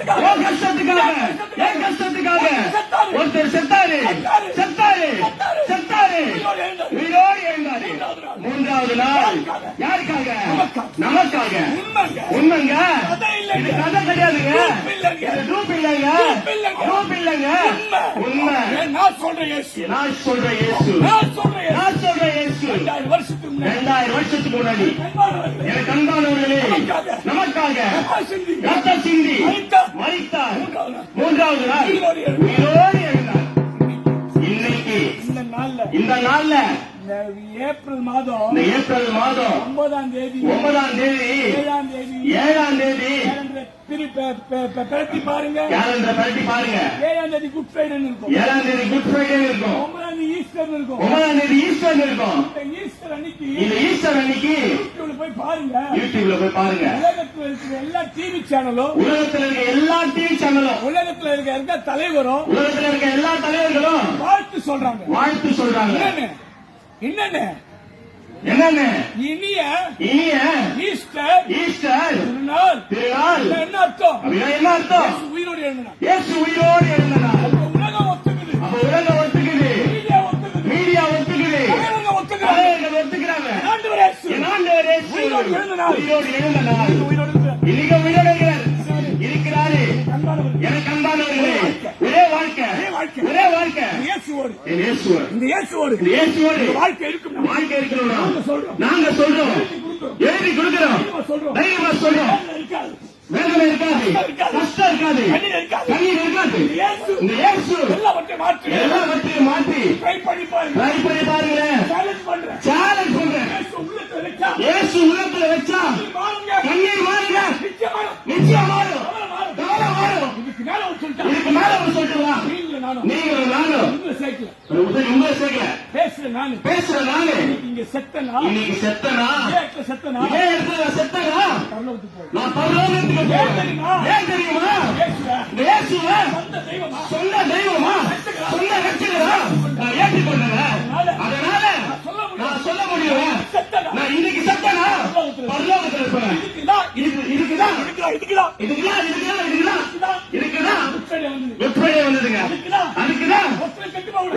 உன் கஷ்டத்துக்காக? என் கஷ்டத்துக்காக? ஒருத்தர் செத்தாரு. செத்தாரு. செத்தாரு. உயிரோடு எழுந்தாரு. மூன்றாவது நாள். யாருக்காக? நமக்காக. உண்மைங்க. இது கதை கிடையாதுங்க. Group இல்லைங்க. group இல்லைங்க உண்மை. நான் சொல்றேன் இயேசு. நான் சொல்ற இயேசு. நான் சொல்றேன். நான் சொல்ற இயேசு. ரெண்டாயிரம் வருஷத்துக்கு முன்னாடி. எனக்கு நமக்காக. ரத்த சிந்தி. மறித்தார். மூன்றாவது நாள். உயிரோடு எழுந்தார். இன்னைக்கு இந்த நாள்ல. இந்த நாள்ல ஏப்ரல் மாதம் ஏப்ரல் மாதம் ஒன்பதாம் தேதி. ஒன்பதாம் தேதி. ஏழாம் தேதி. ஏழாம் தேதி. பிரட்டி பாருங்க. பரட்டி பாருங்க. ஏழாம் தேதி குட் ஃப்ரைடே இருக்கும். ஏழாம் தேதி குட் ஃப்ரைடே இருக்கும். ஒன்பதாம் தேதி ஈஸ்டர் இருக்கும். ஒன்பதாம் தேதி ஈஸ்டர் இருக்கும். இந்த ஈஸ்டர் அன்னைக்கு இந்த ஈஸ்டர் அன்னைக்கு போய் பாருங்க. யூடியூப்ல போய் பாருங்க. உலகத்துல இருக்கிற எல்லா டிவி சேனலும் உலகத்துல இருக்க எல்லா டிவி சேனலும் உலகத்துல இருக்க எல்லா தலைவரும் உலகத்துல இருக்க எல்லா தலைவர்களும் வாழ்த்து சொல்றாங்க. வாழ்த்து சொல்றாங்க. என்னன்னு? என்னன்னு? என்னன்னு? இனிய இனிய ஈஸ்டர் ஈஸ்டர் திருநாள். திருநாள். இதுல என்ன அர்த்தம்? என்ன அர்த்தம்? உயிரோடு எழுந்தினார். இயேசு உயிரோடு எழுந்தனார். அப்ப உலகம் ஒத்துக்குது. உலகம் உயிரோடு எழுந்தனார். உயிரோடு எழுந்தனார். உயிரோடு இருக்கிறார். இன்னைக்கு உயிரோடு இருக்கிறார். இருக்கிறாரு அன்பானவர்களே, எனக்கு அன்பானவர்களே ஒரே வாழ்க்கை ஒரே வாழ்க்கை. ஒரே வாழ்க்கை. இந்த இயேசுவோடு. என் இயேசுவர் இந்த இயேசுவோடு. இந்த இயேசுவோடு. இந்த வாழ்க்கை இருக்கும் வாழ்க்கை இருக்கணும் நாங்க சொல்றோம். எழுதி கொடுக்கிறோம். தைரியமா சொல்றோம். வேதனை இருக்காது. இருக்காது. கஷ்டம் இருக்காது. கண்ணீர் இந்த இயேசு எல்லாவற்றையும் மாற்றி. எல்லாவற்றையும் மாற்றி. இதுக்கு மேல ஒரு இதுக்கு மேல ஒரு சொல்லிட்டுலாம் நீங்களும் நானும் நீங்களும் நானும் உங்களை சேர்க்கல உங்களை சேர்க்கல பேசுற நானு பேசுற நானு இங்க செத்தனா இன்னைக்கு செத்தனா செத்தனா இதே இடத்துல செத்தனா பரலோகத்துக்கு போய் நான் பரலோகத்துக்கு ஏன் தெரியுமா? ஏன் தெரியுமா இயேசுவே, சொந்த தெய்வமா சொந்த தெய்வமா சொந்த ரட்சகரா நான் ஏற்றுக்கொண்டேன் அதனால சொல்ல நான் சொல்ல முடியும் நான் இன்னைக்கு செத்தனா பரலோகத்துல இருப்பேன் இதுக்குதான் இதுக்குதான் இதுக்குதான் இதுக்குதான் இதுக்குதான் இதுக்குதான் வெப்படைய வந்ததுங்க. அதுக்குதான்.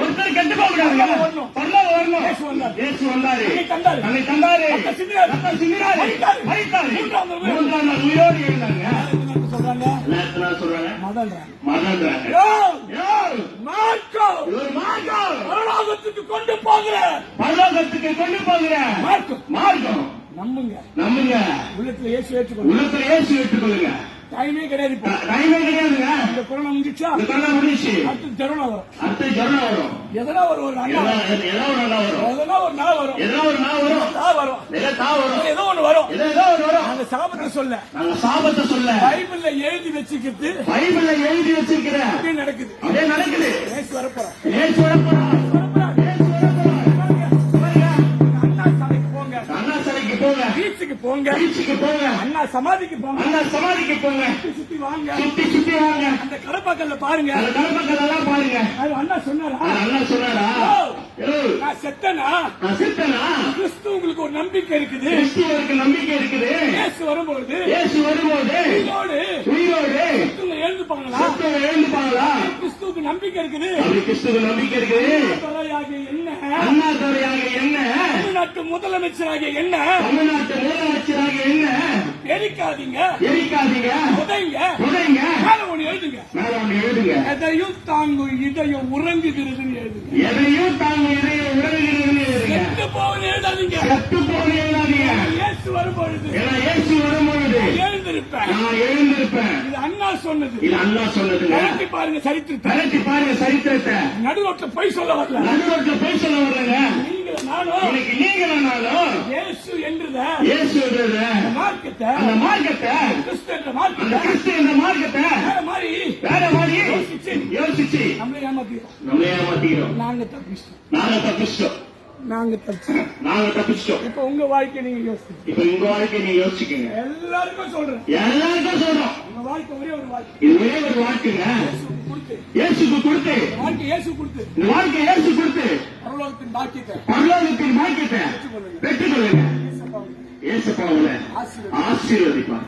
ஒருத்தரை கெட்டு போக கூடாதுங்க வரணும். வரணும். இயேசு வந்தார். இயேசு வந்தாரு. தன்னை தந்தாரு. தன்னை தந்தாரு. ரத்தம் சிந்தினாரு. மரித்தாரு. மூன்றாம் நாள் உயிரோடு எழுந்தாங்க சொல்றாங்க? பரலோகத்துக்கு கொண்டு போகிற. பரலோகத்துக்கு கொண்டு போகிற. மார்க்கம் நம்புங்க. நம்புங்க. உள்ளத்துல இயேசு ஏற்றுக்கொள்ளுங்க உள்ளத்துல ஏசு ஏற்றுக்கொள்ளுங்க. டைமே கிடையாது இப்போ. டைமே கிடையாதுங்க. இந்த கொரோனா இந்த கொரோனா முடிச்சு அடுத்து ஜெரோனா வரும். அடுத்த ஜனம் வரும். எதனா ஒரு ஒரு ஏதோ ஏதோ ஒரு நாள் வரும். எதனா ஒரு நாள் வரும். ஏதோ ஒரு நாள் வரும். நாள் வரும். ஏதோ தா வரும். ஏதோ ஒண்ணு வரும். ஏதோ ஒரு வரும். அந்த சாபத்தை சொல்ல. நாங்க சாபத்தை சொல்ல. பைபிள்ல எழுதி வச்சுக்கிட்டு பைபிள்ல எழுதி வச்சிருக்கிற அப்படியே நடக்குது. அதே நடக்குது. இயேசு வரப்போறான் ஏசு வரப்போறான். போங்க. பீச்சுக்கு போங்க. பீச்சுக்கு போங்க. அண்ணா சமாதிக்கு போங்க. அண்ணா சமாதிக்கு போங்க. சுத்தி வாங்க. சுத்தி சுத்தி வாங்க. அந்த கடப்பாக்கல்ல பாருங்க. அந்த கடப்பக்கல் எல்லாம் பாருங்க. அது அண்ணா சொன்னாரா? அண்ணா சொன்னாரா? நான் செத்தனா? நான் செத்தனா? கிறிஸ்து உங்களுக்கு ஒரு நம்பிக்கை இருக்குது. கிறிஸ்துவருக்கு நம்பிக்கை இருக்குது. இயேசு வரும்பொழுது இயேசு வரும்போது உயிரோடு நம்பிக்கை இருக்குது. கிறிஸ்துவ நம்பிக்கை இருக்குது. தலையாகிய என்ன? அண்ணா துறையாக என்ன? தமிழ்நாட்டு முதலமைச்சராகிய என்ன? தமிழ்நாட்டு முதலமைச்சராக என்ன? எரிக்காதீங்க. எரிக்காதீங்க. உதைங்க உடைங்க மேல ஒண்ணு எழுதுங்க. மேல ஒண்ணு எழுதுங்க. எதையும் தாங்கும் இதயம் உறங்குகிறதுன்னு எழுதுங்க. எதையும் தாங்க எதையும் உடலுகிறதுன்னு எழுதுங்க. செத்து போவது எழுதாதீங்க. செத்து எழுதாதீங்க. இயேசு வரும்பொழுது? ஏன்னா இயேசு வரும்பொழுது எழுந்திருப்பேன் நான் எழுந்திருப்பேன். இது அண்ணா சொன்னது. இது அண்ணா சொன்னதுங்க கலட்டி பாருங்க சரித்திரத்தை. கலட்டி பாருங்க சரித்திரத்தை. நடுரோட்ல போய் சொல்ல வரல. நடுவர்கிட்ட போய் சொல்ல வர்றேங்க நீங்கள் நானும் இன்னைக்கு நீங்களானாலும் இயேசு என்றத இயேசுன்றத மார்க்கத்தை அந்த மார்க்கத்தை கிறிஸ்து என்ற மார்க்கத்தை கிறிஸ்து என்ற மார்க்கத்தை வேற மாதிரி வேற மாதிரி யோசிச்சு. யோசிச்சு. நம்மளை ஏமாத்திக்கிறோம். நம்ம ஏமாத்திக்கிறோம். நாங்க தப்பிச்சிட்டோம். நாங்க தப்பிச்சிட்டோம். நாங்க தப்பிச்சிட்டோம். நாங்க தப்பிச்சிட்டோம். இப்ப உங்க வாழ்க்கை நீங்க யோசிச்சு இப்ப உங்க வாழ்க்கை நீங்க யோசிச்சுக்கங்க. எல்லாருக்கும் சொல்றேன். எல்லாருக்கும் சொல்றோம். உங்க வாழ்க்கை ஒரே ஒரு வாழ்க்கை. இது ஒரே ஒரு வாழ்க்கைங்க. இயேசுக்கு கொடுத்து. வாழ்க்கை இயேசு கொடுத்து. வாழ்க்கை இயேசு கொடுத்து. பரலோகத்தின் பாக்கியத்தை. பரலோகத்தின் பாக்கியத்தை. பெற்றுக்கொள்ளுங்க. இயேசப்பா உங்களுக்கு இயேசப்பா உங்களை ஆசீர்வதி ஆசீர்வதிப்பார்.